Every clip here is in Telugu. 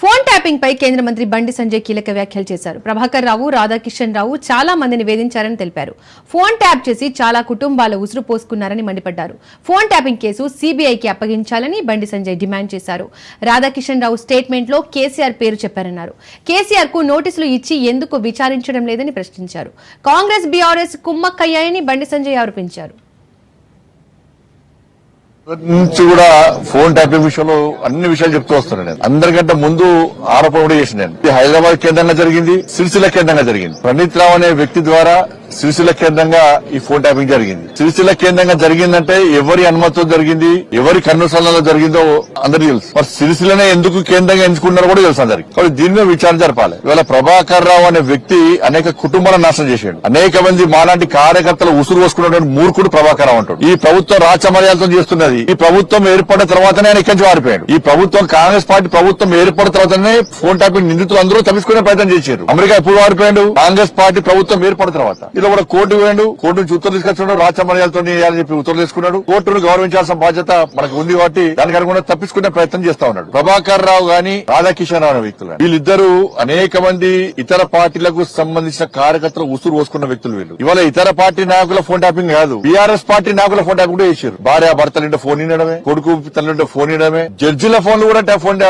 ఫోన్ ట్యాపింగ్ పై కేంద్ర మంత్రి బండి సంజయ్ కీలక వ్యాఖ్యలు చేశారు. ప్రభాకర్ రావు రాధాకిషన్ రావు చాలా మందిని వేధించారని తెలిపారు. ఫోన్ ట్యాప్ చేసి చాలా కుటుంబాల ఉసురు పోసుకున్నారని మండిపడ్డారు. ఫోన్ ట్యాపింగ్ కేసు సీబీఐకి అప్పగించాలని బండి సంజయ్ డిమాండ్ చేశారు. రాధాకిషన్ రావు స్టేట్మెంట్లో కేసీఆర్ పేరు చెప్పారన్నారు. కేసీఆర్కు నోటీసులు ఇచ్చి ఎందుకు విచారించడం లేదని ప్రశ్నించారు. కాంగ్రెస్ బీఆర్ఎస్ కుమ్మక్కయ్యాయని బండి సంజయ్ ఆరోపించారు. నుంచి కూడా ఫోన్ ట్యాపింగ్ విషయంలో అన్ని విషయాలు చెప్తూ వస్తున్నాను నేను. అందరికంటే ముందు ఆరోపణ కూడా చేసిన నేను. హైదరాబాద్ కేంద్రంగా జరిగింది సిరిసిల్ల కేంద్రంగా జరిగింది. ప్రణీత్ రావు అనే వ్యక్తి ద్వారా సిరిసిల్ల కేంద్రంగా ఈ ఫోన్ ట్యాపింగ్ జరిగింది. సిరిసిల్ల కేంద్రంగా జరిగిందంటే ఎవరి అనుమతితో జరిగింది ఎవరి కన్నుసరణలో జరిగిందో అందరికీ తెలుసు. మరి సిరిసిల్లనే ఎందుకు కేంద్రంగా ఎంచుకున్నారో కూడా తెలుసు అందరికి. కాబట్టి దీని మీద విచారణ జరపాలి. ఇవాళ ప్రభాకర్ రావు అనే వ్యక్తి అనేక కుటుంబాలను నాశనం చేశాడు అనేక మంది మాలాంటి కార్యకర్తలు ఉసురు పోసుకున్నటువంటి మూర్ఖుడు ప్రభాకర్ రావు అంటాడు. ఈ ప్రభుత్వం రాచమర్యాదతో చేస్తున్నది. ఈ ప్రభుత్వం ఏర్పడిన తర్వాతనే ఆయన ఇక్కడి మారిపోయాడు ఈ ప్రభుత్వం కాంగ్రెస్ పార్టీ ప్రభుత్వం ఏర్పడిన తర్వాతనే ఫోన్ ట్యాపింగ్ నిందితులు అందరూ తప్పించుకునే ప్రయత్నం చేశారు అమెరికా ఎప్పుడు మారిపోయాడు కాంగ్రెస్ పార్టీ ప్రభుత్వం ఏర్పడిన తర్వాత. ఇలా కూడా కోర్టు వేయండు కోర్టు నుంచి ఉత్తర్వులు తీసుకొచ్చున్నాడు రాచమర్యాదతో చెప్పి ఉత్తర్వులు తీసుకున్నాడు. కోర్టును గౌరవించాల్సిన బాధ్యత మనకు ఉంది కాబట్టి దానికి అనుగుణంగా తప్పించుకునే ప్రయత్నం చేస్తా ఉన్నాడు. ప్రభాకర్ రావు గాని రాధాకిషన్ రావు అనే వ్యక్తులు వీళ్ళిద్దరూ అనేక మంది ఇతర పార్టీలకు సంబంధించిన కార్యకర్తలు ఉసురు పోసుకున్న వ్యక్తులు వీళ్ళు. ఇవాళ ఇతర పార్టీ నాయకుల ఫోన్ ట్యాపింగ్ కాదు. బీఆర్ఎస్ పార్టీ నాయకుల ఫోన్ ట్యాపింగ్ కూడా చేశారు. భార్య భర్తలు ఫోన్ ఇనడమే కొడుకు తల్లి ఫోన్ ఇవ్వడమే జడ్జిల ఫోన్లు కూడా ఫోన్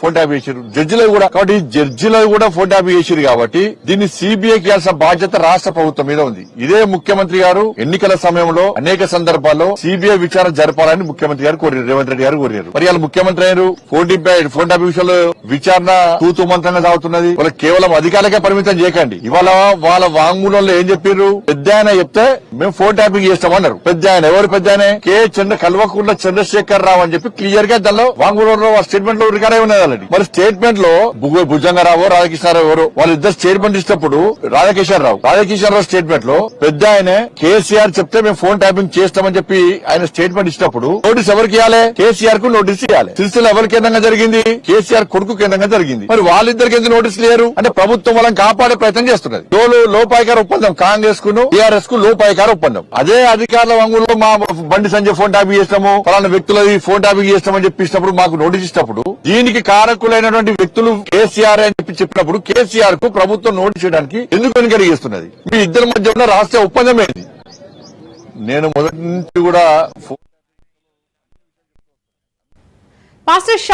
ఫోన్ ట్యాప్ చేశారు. జడ్జిలు కూడా కాబట్టి జడ్జిలు కూడా ఫోన్ ట్యాప్ చేశారు కాబట్టి దీన్ని సిబిఐకి ఇవ్వాల్సిన బాధ్యత రాష్ట్ర ప్రభుత్వం మీద ఉంది. ఇదే ముఖ్యమంత్రి గారు ఎన్నికల సమయంలో అనేక సందర్భాల్లో సిబిఐ విచారణ జరపాలని ముఖ్యమంత్రి గారు కోరారు. రేవంత్ రెడ్డి గారు కోరారు. మరి వాళ్ళ ముఖ్యమంత్రి గారు ఫోన్ ట్యాప్ ఫోన్ ట్యాప్ విషయంలో విచారణ తూతు మంత్రంగా సాగుతున్నది. వాళ్ళు కేవలం అధికారులకే పరిమితం చేయకండి. ఇవాళ వాళ్ళ వాంగ్మూలంలో ఏం చెప్పారు పెద్ద చెప్తే మేము ఫోన్ ట్యాపింగ్ చేస్తామన్నారు పెద్ద ఆయన ఎవరు పెద్ద ఆయన కే చంద్ర కల్వకుంట్ల చంద్రశేఖర్ రావు అని చెప్పి క్లియర్గా దానిలో వాంగ్మూలంలో స్టేట్మెంట్లో రికార్డ్ అయి ఉన్నది ఆల్రెడీ మరి స్టేట్మెంట్లో భుజ- భుజంగరావు రాధాకృష్ణారావు ఎవరు? వాళ్ళిద్దరు స్టేట్మెంట్ ఇచ్చినప్పుడు రాధాకిషన్ రావు రావు స్టేట్మెంట్లో పెద్ద ఆయన కేసీఆర్ చెప్తే మేము ఫోన్ ట్యాపింగ్ చేస్తామని చెప్పి ఆయన స్టేట్మెంట్ ఇచ్చినప్పుడు నోటీస్ ఎవరికి ఇవ్వాలి? కేసీఆర్కు నోటీస్ ఇవ్వాలి. సిరిసిల్ల ఎవరి కేంద్రంగా జరిగింది? కేసీఆర్ కొడుకు కేంద్రంగా జరిగింది. మరి వాళ్ళిద్దరికి ఎందుకు నోటీస్ లేరు? అంటే ప్రభుత్వం వాళ్ళని కాపాడే ప్రయత్నం చేస్తున్నది. లోలు లోపాయికార ఒప్పందం కాంగ్రెస్కు టీఆర్ఎస్కు లోపాయికార ఒప్పందం అదే అధికారుల వంగులో మా బండి సంజయ్ ఫోన్ ట్యాపింగ్ చేసినాము ఫలానా వ్యక్తులది ఫోన్ ట్యాపింగ్ చేస్తామని చెప్పినప్పుడు మాకు నోటీస్ ఇచ్చినప్పుడు దీనికి కారకులైనటువంటి వ్యక్తులు కేసీఆర్ అని చెప్పి చెప్పినప్పుడు కేసీఆర్కు ప్రభుత్వం నోటీస్ చేయడానికి ఎందుకు వెనుకడి చేస్తున్నది? మీ ఇద్దరి మధ్య ఉన్న రాష్ట్ర ఒప్పందమేది నేను మొదటి నుంచి కూడా పాస్టర్